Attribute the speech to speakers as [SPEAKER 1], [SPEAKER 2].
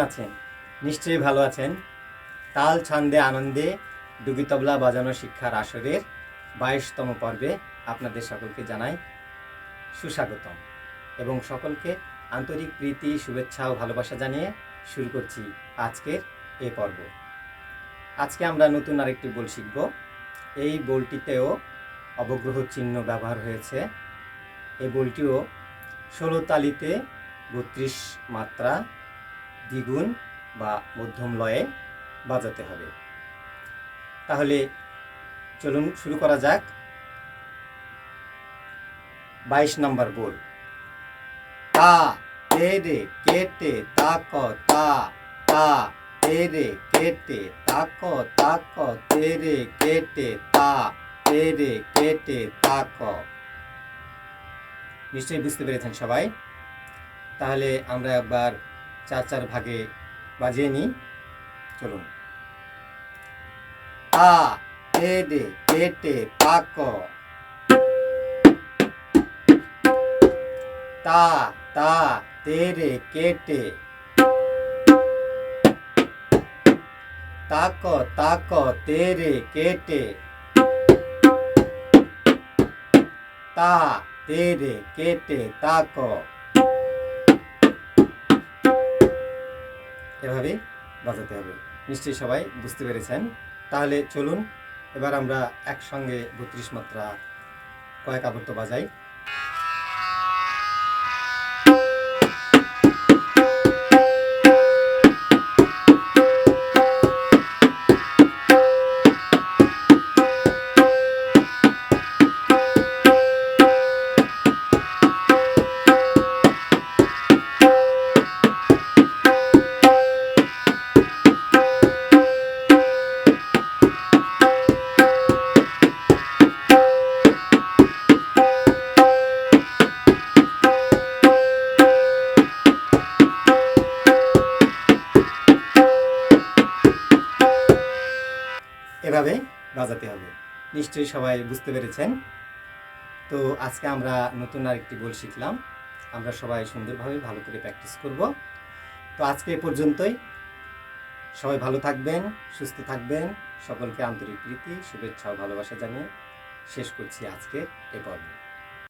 [SPEAKER 1] আছেন? নিশ্চয়ই ভালো আছেন। তাল ছন্দে আনন্দে ডুগি তবলা বাজানো শিক্ষার আসরের বাইশতম পর্বে আপনাদের সকলকে জানাই সুস্বাগতম এবং সকলকে আন্তরিক প্রীতি, শুভেচ্ছা ও ভালোবাসা জানিয়ে শুরু করছি আজকের এ পর্ব। আজকে আমরা নতুন আরেকটি বল শিখব। এই বলটিতেও অবগ্রহ চিহ্ন ব্যবহার হয়েছে। এই বলটিও ষোলো তালিতে বত্রিশ মাত্রা দ্বিগুণ বা মধ্যম লয়ে বাজাতে হবে। তাহলে চলুন শুরু করা যাক। বাইশ নম্বর বল তা, তে, রে কেটে তাক তা তা, তে রে কেটে তাক তাক তে রে কেটে তা, তে রে কেটে তাক নিশ্চয়ই বুঝতে পেরেছেন সবাই? তাহলে আমরা একবার চার চার ভাগে বাজিয়ে নিই। চলুন। তা তে রে কেটে তাক তা তা তেরে কেটে তাক তাক তেরে কেটে তা তেরে কেটে তাক এভাবে বাজাতে হবে। নিশ্চয়ই সবাই বুঝতে পেরেছেন। তাহলে চলুন, এবার আমরা একসঙ্গে বত্রিশ মাত্রা কয়েক আবর্ত বাজাই। এভাবে বাজাতে হবে। নিশ্চয়ই সবাই বুঝতে পেরেছেন। তো আজকে আমরা নতুন আরেকটি বল শিখলাম। আমরা সবাই সুন্দরভাবে ভালো করে প্র্যাকটিস করব। তো আজকে এ পর্যন্তই। সবাই ভালো থাকবেন, সুস্থ থাকবেন। সকলকে আন্তরিক প্রীতি, শুভেচ্ছা ও ভালোবাসা জানিয়ে শেষ করছি আজকে এ পর্ব।